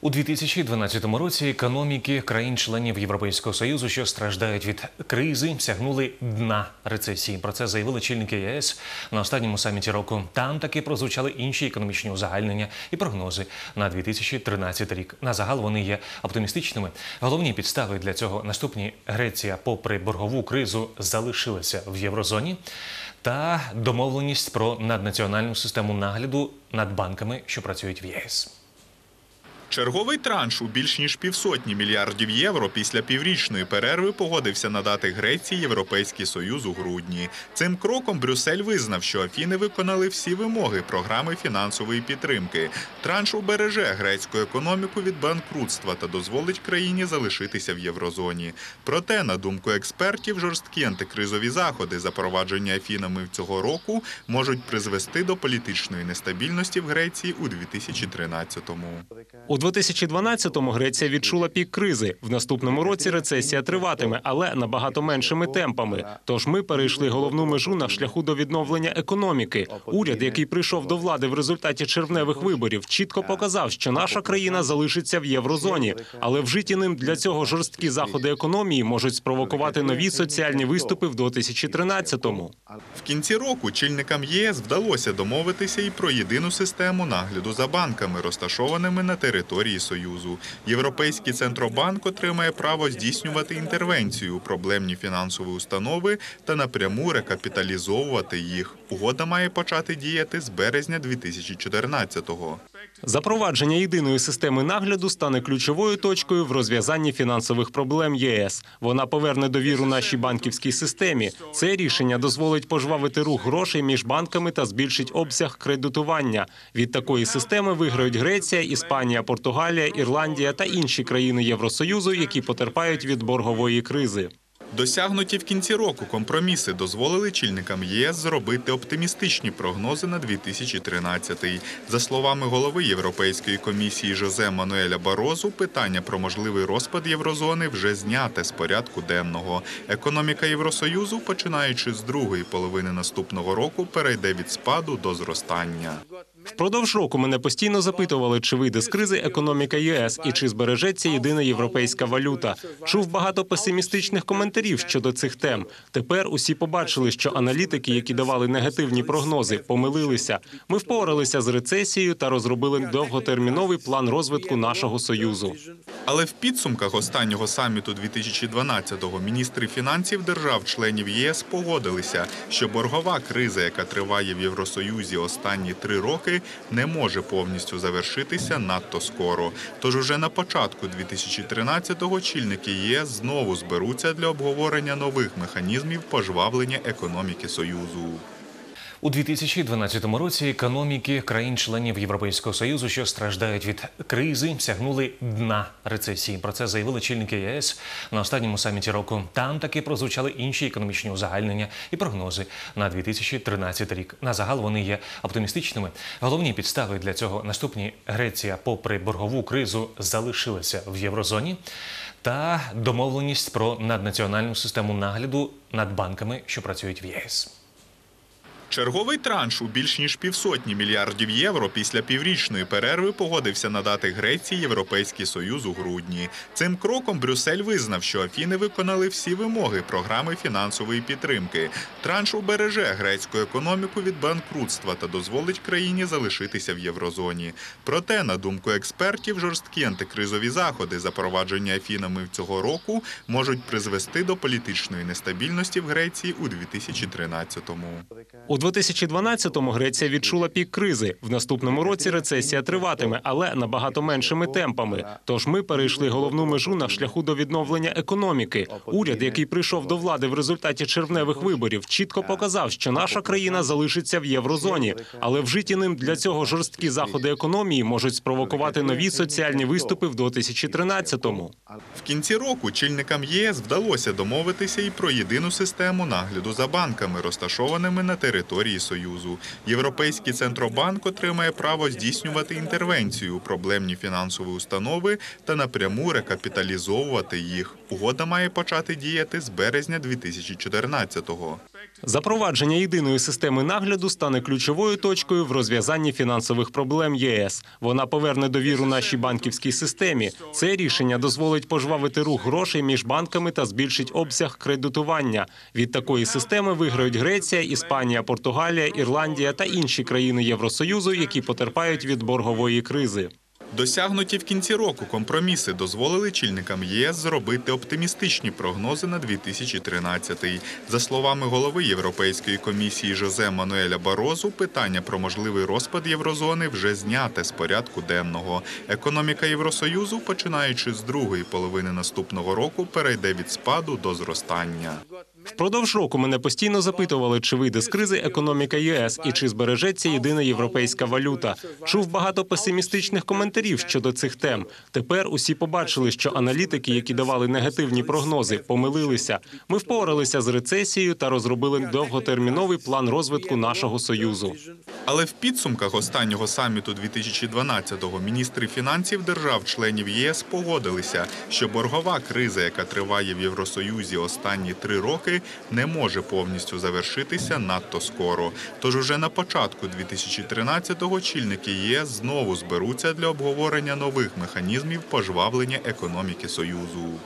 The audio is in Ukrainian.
У 2012 році економіки країн-членів Європейського союзу, що страждають від кризи, сягнули дна рецесії. Про це заявили чільники ЄС на останньому саміті року. Там таки прозвучали інші економічні узагальнення і прогнози на 2013 рік. На загал вони є оптимістичними. Головні підстави для цього наступні Греція, попри боргову кризу, залишилася в єврозоні. Та домовленість про наднаціональну систему нагляду над банками, що працюють в ЄС. Черговий транш у більш ніж півсотні мільярдів євро після піврічної перерви погодився надати Греції Європейський Союз у грудні. Цим кроком Брюссель визнав, що Афіни виконали всі вимоги програми фінансової підтримки. Транш убереже грецьку економіку від банкрутства та дозволить країні залишитися в єврозоні. Проте, на думку експертів, жорсткі антикризові заходи, запроваджені Афінами цього року, можуть призвести до політичної нестабільності в Греції у 2013-му. У 2012-му Греція відчула пік кризи. В наступному році рецесія триватиме, але набагато меншими темпами. Тож ми перейшли головну межу на шляху до відновлення економіки. Уряд, який прийшов до влади в результаті червневих виборів, чітко показав, що наша країна залишиться в єврозоні. Але вжиті ним для цього жорсткі заходи економії можуть спровокувати нові соціальні виступи в 2013-му. В кінці року чільникам ЄС вдалося домовитися і про єдину систему нагляду за банками, розташованими на території Союзу. Європейський центробанк отримає право здійснювати інтервенцію у проблемні фінансові установи та напряму рекапіталізовувати їх. Угода має почати діяти з березня 2014-го. Запровадження єдиної системи нагляду стане ключовою точкою в розв'язанні фінансових проблем ЄС. Вона поверне довіру нашій банківській системі. Це рішення дозволить пожвавити рух грошей між банками та збільшить обсяг кредитування. Від такої системи виграють Греція, Іспанія, Португалія, Ірландія та інші країни Євросоюзу, які потерпають від боргової кризи. Досягнуті в кінці року компроміси дозволили чільникам ЄС зробити оптимістичні прогнози на 2013. За словами голови Європейської комісії Жозе Мануеля Барозу, питання про можливий розпад єврозони вже зняте з порядку денного. Економіка Євросоюзу, починаючи з другої половини наступного року, перейде від спаду до зростання. Впродовж року мене постійно запитували, чи вийде з кризи економіка ЄС і чи збережеться єдина європейська валюта. Чув багато песимістичних коментарів щодо цих тем. Тепер усі побачили, що аналітики, які давали негативні прогнози, помилилися. Ми впоралися з рецесією та розробили довготерміновий план розвитку нашого союзу. Але в підсумках останнього саміту 2012-го міністри фінансів держав-членів єС погодилися, що боргова криза, яка триває в Євросоюзі останні три роки, не може повністю завершитися надто скоро. Тож уже на початку 2013-го чільники ЄС знову зберуться для обговорення нових механізмів пожвавлення економіки Союзу. У 2012 році економіки країн-членів Європейського союзу, що страждають від кризи, сягнули дна рецесії. Про це заявили чільники ЄС на останньому саміті року. Там таки прозвучали інші економічні узагальнення і прогнози на 2013 рік. На загал вони є оптимістичними. Головні підстави для цього наступні Греція, попри боргову кризу, залишилася в єврозоні. Та домовленість про наднаціональну систему нагляду над банками, що працюють в ЄС. Черговий транш у більш ніж півсотні мільярдів євро після піврічної перерви погодився надати Греції Європейський Союз у грудні. Цим кроком Брюссель визнав, що Афіни виконали всі вимоги програми фінансової підтримки. Транш убереже грецьку економіку від банкрутства та дозволить країні залишитися в єврозоні. Проте, на думку експертів, жорсткі антикризові заходи, запроваджені Афінами цього року, можуть призвести до політичної нестабільності в Греції у 2013-му. У 2012-му Греція відчула пік кризи. В наступному році рецесія триватиме, але набагато меншими темпами. Тож ми перейшли головну межу на шляху до відновлення економіки. Уряд, який прийшов до влади в результаті червневих виборів, чітко показав, що наша країна залишиться в єврозоні. Але вжиті ним для цього жорсткі заходи економії можуть спровокувати нові соціальні виступи в 2013-му. В кінці року чільникам ЄС вдалося домовитися і про єдину систему нагляду за банками, розташованими на території Союзу. Європейський центробанк отримає право здійснювати інтервенцію у проблемні фінансові установи та напряму рекапіталізовувати їх. Угода має почати діяти з березня 2014-го. Запровадження єдиної системи нагляду стане ключовою точкою в розв'язанні фінансових проблем ЄС. Вона поверне довіру нашій банківській системі. Це рішення дозволить пожвавити рух грошей між банками та збільшить обсяг кредитування. Від такої системи виграють Греція, Іспанія, Португалія, Ірландія та інші країни Євросоюзу, які потерпають від боргової кризи. Досягнуті в кінці року компроміси дозволили чільникам ЄС зробити оптимістичні прогнози на 2013. За словами голови Європейської комісії Жозе Мануеля Барозу, питання про можливий розпад єврозони вже зняте з порядку денного. Економіка Євросоюзу, починаючи з другої половини наступного року, перейде від спаду до зростання. Впродовж року мене постійно запитували, чи вийде з кризи економіка ЄС і чи збережеться єдина європейська валюта. Чув багато песимістичних коментарів щодо цих тем. Тепер усі побачили, що аналітики, які давали негативні прогнози, помилилися. Ми впоралися з рецесією та розробили довготерміновий план розвитку нашого союзу. Але в підсумках останнього саміту 2012-го міністри фінансів держав-членів ЄС погодилися, що боргова криза, яка триває в Євросоюзі останні три роки, не може повністю завершитися надто скоро. Тож уже на початку 2013-го чільники ЄС знову зберуться для обговорення нових механізмів пожвавлення економіки Союзу.